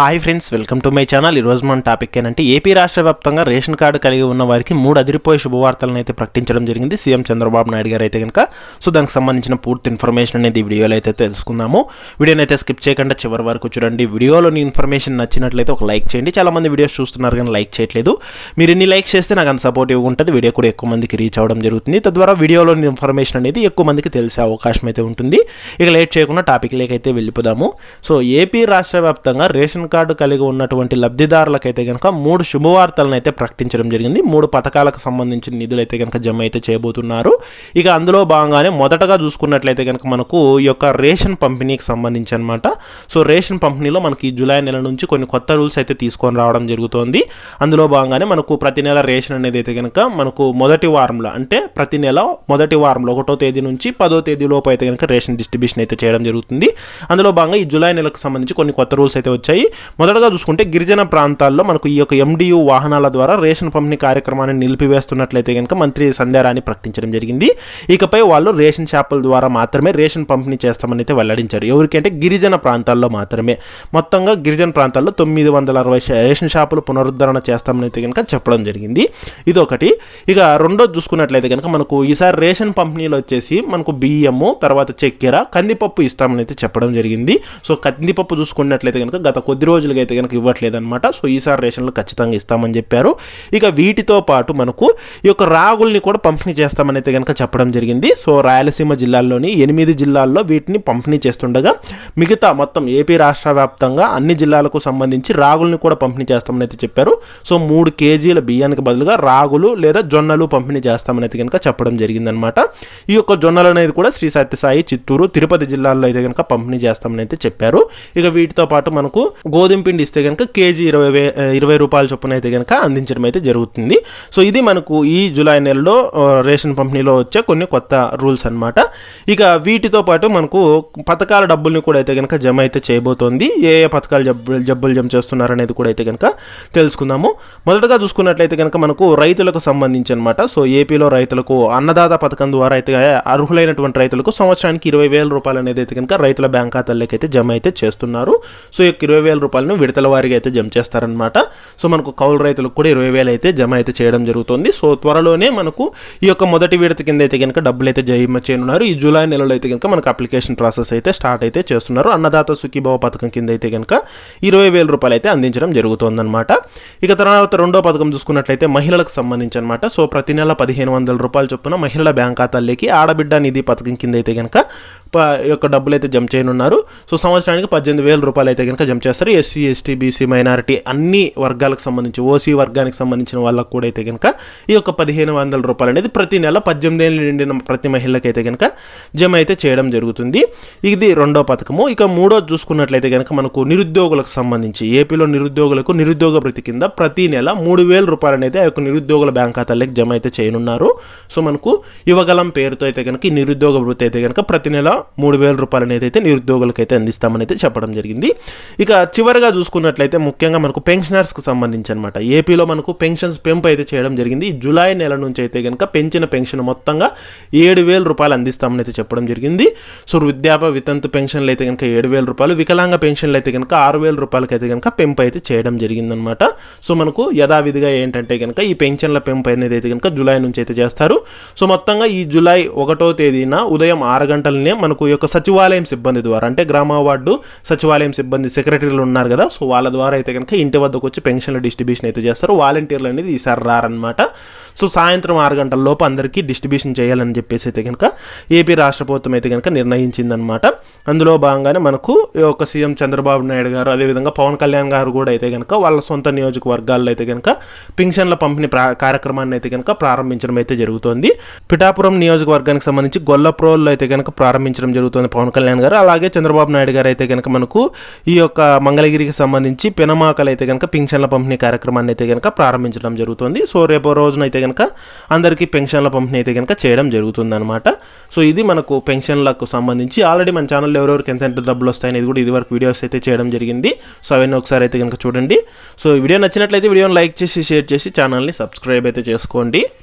Hi friends welcome to my channel ఈరోజు మన topic ఏంటంటే ఏపీ రాష్ట్ర వ్యాప్తంగా రేషన్ కార్డు కలిగి ఉన్న వారికి మూడు అదిరిపోయే శుభవార్తలను అయితే ప్రకటించడం జరిగింది సీఎం చంద్రబాబు నాయుడు గారు అయితే కనుక సో దానికి సంబంధించిన పూర్తి ఇన్ఫర్మేషన్ అనేది ఈ వీడియోలో అయితే తెలుసుకుందాము. వీడియోని అయితే స్కిప్ చేయకుండా చివరి వరకు చూడండి. వీడియోలోని ఇన్ఫర్మేషన్ నచ్చినట్లయితే ఒక లైక్ చేయండి. చాలా మంది వీడియోస్ చూస్తున్నారు కానీ లైక్ చేయట్లేదు. మీరు ఇన్ని లైక్ చేస్తే నాకు అంత సపోర్టివ్గా ఉంటుంది. వీడియో కూడా ఎక్కువ మందికి రీచ్ అవ్వడం జరుగుతుంది. తద్వారా వీడియోలోని ఇన్ఫర్మేషన్ అనేది ఎక్కువ మందికి తెలిసే అవకాశం అయితే ఉంటుంది. ఇక లేట్ చేయకుండా టాపిక్ లేకైతే వెళ్ళిపోదాము. సో ఏపీ రాష్ట్ర వ్యాప్తంగా రేషన్ కార్డు కలిగి ఉన్నటువంటి లబ్ధిదారులకైతే కనుక మూడు శుభవార్తలను అయితే ప్రకటించడం జరిగింది. మూడు పథకాలకు సంబంధించిన నిధులు అయితే కనుక జమ అయితే చేయబోతున్నారు. ఇక అందులో భాగంగానే మొదటగా చూసుకున్నట్లయితే కనుక మనకు ఈ యొక్క రేషన్ పంపిణీకి సంబంధించి అనమాట సో రేషన్ పంపిణీలో మనకి ఈ జూలై నెల నుంచి కొన్ని కొత్త రూల్స్ అయితే తీసుకొని రావడం జరుగుతోంది. అందులో భాగంగానే మనకు ప్రతి నెల రేషన్ అనేది అయితే కనుక మనకు మొదటి వారంలో అంటే ప్రతి నెల మొదటి వారంలో ఒకటో తేదీ నుంచి పదో తేదీ లోపు అయితే కనుక రేషన్ డిస్ట్రిబ్యూషన్ అయితే చేయడం జరుగుతుంది. అందులో భాగంగా ఈ జూలై నెలకు సంబంధించి కొన్ని కొత్త రూల్స్ అయితే వచ్చాయి. మొదటగా చూసుకుంటే గిరిజన ప్రాంతాల్లో మనకు ఈ యొక్క ఎండియు వాహనాల ద్వారా రేషన్ పంపిణీ కార్యక్రమాన్ని నిలిపివేస్తున్నట్లయితే కనుక మంత్రి సంధ్యారాణి ప్రకటించడం జరిగింది. ఇకపై వాళ్ళు రేషన్ షాపుల ద్వారా మాత్రమే రేషన్ పంపిణీ చేస్తామని అయితే వెల్లడించారు. ఎవరికంటే గిరిజన ప్రాంతాల్లో మాత్రమే. మొత్తంగా గిరిజన ప్రాంతాల్లో తొమ్మిది వందల అరవై రేషన్ షాపులు పునరుద్ధరణ చేస్తామని అయితే కనుక చెప్పడం జరిగింది. ఇదొకటి. ఇక రెండోది చూసుకున్నట్లయితే కనుక మనకు ఈసారి రేషన్ పంపిణీలో వచ్చేసి మనకు బియ్యము తర్వాత చక్కెర కందిపప్పు ఇస్తామని అయితే చెప్పడం జరిగింది. సో కందిపప్పు చూసుకున్నట్లయితే కనుక గత కొద్ది రోజులుగా అయితే కనుక ఇవ్వట్లేదనమాట సో ఈసారి రేషన్లు ఖచ్చితంగా ఇస్తామని చెప్పారు. ఇక వీటితో పాటు మనకు ఈ యొక్క రాగుల్ని కూడా పంపిణీ చేస్తామని అయితే కనుక చెప్పడం జరిగింది. సో రాయలసీమ జిల్లాల్లోని ఎనిమిది జిల్లాల్లో వీటిని పంపిణీ చేస్తుండగా మిగతా మొత్తం ఏపీ రాష్ట్ర వ్యాప్తంగా అన్ని జిల్లాలకు సంబంధించి రాగుల్ని కూడా పంపిణీ చేస్తామని అయితే చెప్పారు. సో మూడు కేజీల బియ్యానికి బదులుగా రాగులు లేదా జొన్నలు పంపిణీ చేస్తామని అయితే కనుక చెప్పడం జరిగిందనమాట ఈ యొక్క జొన్నలు అనేది కూడా శ్రీ సత్యసాయి చిత్తూరు తిరుపతి జిల్లాల్లో అయితే కనుక పంపిణీ చేస్తామని అయితే చెప్పారు. ఇక వీటితో పాటు మనకు గోధుమ పిండి ఇస్తే కనుక కేజీ ఇరవై వే ఇరవై రూపాయల చొప్పున అయితే కనుక అందించడం అయితే జరుగుతుంది. సో ఇది మనకు ఈ జూలై నెలలో రేషన్ పంపిణీలో వచ్చే కొన్ని కొత్త రూల్స్ అన్నమాట. ఇక వీటితో పాటు మనకు పథకాల డబ్బుల్ని కూడా అయితే కనుక జమ అయితే చేయబోతోంది. ఏ ఏ పథకాలు జబ్బులు జబ్బులు జమ చేస్తున్నారు అనేది కూడా అయితే కనుక తెలుసుకుందాము. మొదటగా చూసుకున్నట్లయితే కనుక మనకు రైతులకు సంబంధించి అనమాట సో ఏపీలో రైతులకు అన్నదాత పథకం ద్వారా అయితే అర్హులైనటువంటి రైతులకు సంవత్సరానికి ఇరవై వేల రూపాయలు అనేది అయితే కనుక రైతుల బ్యాంక్ ఖాతాల్లోకి అయితే జమ అయితే చేస్తున్నారు. సో ఈ యొక్క ఇరవై వేల రూపాయలను విడతల వారిగా అయితే జమ చేస్తారనమాట సో మనకు కౌలు రైతులకు కూడా ఇరవై వేలు అయితే జమ అయితే చేయడం జరుగుతుంది. సో త్వరలోనే మనకు ఈ యొక్క మొదటి విడత కింద అయితే కనుక డబ్బులు అయితే జమ చేయనున్నారు. ఈ జూలై నెలలో అయితే కనుక మనకు అప్లికేషన్ ప్రాసెస్ అయితే స్టార్ట్ అయితే చేస్తున్నారు. అన్నదాత సుఖీభావ పథకం కింద అయితే కనుక ఇరవై వేల రూపాయలు అయితే అందించడం జరుగుతుందన్నమాట. ఇక తర్వాత రెండో పథకం చూసుకున్నట్లయితే మహిళలకు సంబంధించి అనమాట సో ప్రతి నెల పదిహేను వందల రూపాయలు చొప్పున మహిళల బ్యాంక్ ఖాతాల్లోకి ఆడబిడ్డ నిధి పథకం కింద అయితే కనుక యొక్క డబ్బులు అయితే జమ చేయనున్నారు. సో సంవత్సరానికి పద్దెనిమిది వేల రూపాయలు అయితే కనుక జమ చేస్తారు. ఎస్సీ ఎస్టీ బీసీ మైనారిటీ అన్ని వర్గాలకు సంబంధించి ఓసీ వర్గానికి సంబంధించిన వాళ్ళకు కూడా అయితే కనుక ఈ యొక్క పదిహేను వందల రూపాయలు అనేది ప్రతి నెల పద్దెనిమిది ఏళ్ళు నిండిన ప్రతి మహిళకి అయితే కనుక జమ అయితే చేయడం జరుగుతుంది. ఇది రెండో పథకము. ఇక మూడో చూసుకున్నట్లయితే కనుక మనకు నిరుద్యోగులకు సంబంధించి ఏపీలో నిరుద్యోగులకు నిరుద్యోగ భృతి కింద ప్రతి నెల మూడు వేల రూపాయలు అనేది ఆ యొక్క నిరుద్యోగుల బ్యాంక్ ఖాతాలకు జమ అయితే చేయనున్నారు. సో మనకు యువగలం పేరుతో అయితే కనుక ఈ నిరుద్యోగ భృతి అయితే కనుక ప్రతి నెల మూడు వేల రూపాయలు అనేది అయితే నిరుద్యోగులకు అయితే అందిస్తామని అయితే చెప్పడం జరిగింది. ఇక చివరిగా చూసుకున్నట్లయితే ముఖ్యంగా మనకు పెన్షనర్స్కి సంబంధించి అనమాట ఏపీలో మనకు పెన్షన్స్ పెంపు అయితే చేయడం జరిగింది. జూలై నెల నుంచి అయితే కనుక పెంచిన పెన్షన్ మొత్తంగా ఏడు వేల రూపాయలు అందిస్తామని అయితే చెప్పడం జరిగింది. సో వృద్ధాప వితంతు పెన్షన్లు అయితే కనుక ఏడు వేల రూపాయలు వికలాంగ పెన్షన్లు అయితే కనుక ఆరు వేల రూపాయలకి అయితే కనుక పెంపు అయితే చేయడం జరిగిందనమాట. సో మనకు యథావిధిగా ఏంటంటే కనుక ఈ పెన్షన్ల పెంపు అనేది అయితే కనుక జూలై నుంచి అయితే చేస్తారు. సో మొత్తంగా ఈ జూలై ఒకటో తేదీన ఉదయం ఆరు గంటలనే మనకు ఈ యొక్క సచివాలయం సిబ్బంది ద్వారా అంటే గ్రామ వార్డు సచివాలయం సిబ్బంది సెక్రటరీలు ఉన్నారు కదా. సో వాళ్ళ ద్వారా అయితే కనుక ఇంటి వద్దకు వచ్చి పెన్షన్ల డిస్ట్రిబ్యూషన్ అయితే చేస్తారు. వాలంటీర్లు అనేది ఈసారి రారనమాట సో సాయంత్రం ఆరు గంటల లోపు అందరికీ డిస్ట్రిబ్యూషన్ చేయాలని చెప్పేసి అయితే కనుక ఏపీ రాష్ట్ర ప్రభుత్వం అయితే కనుక నిర్ణయించిందనమాట అందులో భాగంగానే మనకు ఈ యొక్క సీఎం చంద్రబాబు నాయుడు గారు అదేవిధంగా పవన్ కళ్యాణ్ గారు కూడా అయితే కనుక వాళ్ళ సొంత నియోజకవర్గాల్లో అయితే కనుక పింఛన్ల పంపిణీ ప్రా కార్యక్రమాన్ని అయితే కనుక ప్రారంభించడం అయితే జరుగుతోంది. పిఠాపురం నియోజకవర్గానికి సంబంధించి గొల్లప్రోల్లో అయితే కనుక ప్రారంభించడం జరుగుతుంది పవన్ కళ్యాణ్ గారు. అలాగే చంద్రబాబు నాయుడు గారు అయితే కనుక మనకు ఈ యొక్క మంగళగిరికి సంబంధించి పెనమాకలు అయితే కనుక పింఛన్ల పంపిణీ కార్యక్రమాన్ని అయితే కనుక ప్రారంభించడం జరుగుతుంది. సో రేపు రోజున అయితే కనుక అందరికీ పెన్షన్ల పంపిణీ అయితే కనుక చేయడం జరుగుతుంది అనమాట సో ఇది మనకు పెన్షన్లకు సంబంధించి ఆల్రెడీ మన ఛానల్లో ఎవరెవరికి ఎంత ఎంత డబ్బులు వస్తాయనేది కూడా ఇది వరకు వీడియోస్ అయితే చేయడం జరిగింది. సో అవన్నీ ఒకసారి అయితే కనుక చూడండి. సో వీడియో నచ్చినట్లయితే వీడియోని లైక్ చేసి షేర్ చేసి ఛానల్ని సబ్స్క్రైబ్ అయితే చేసుకోండి.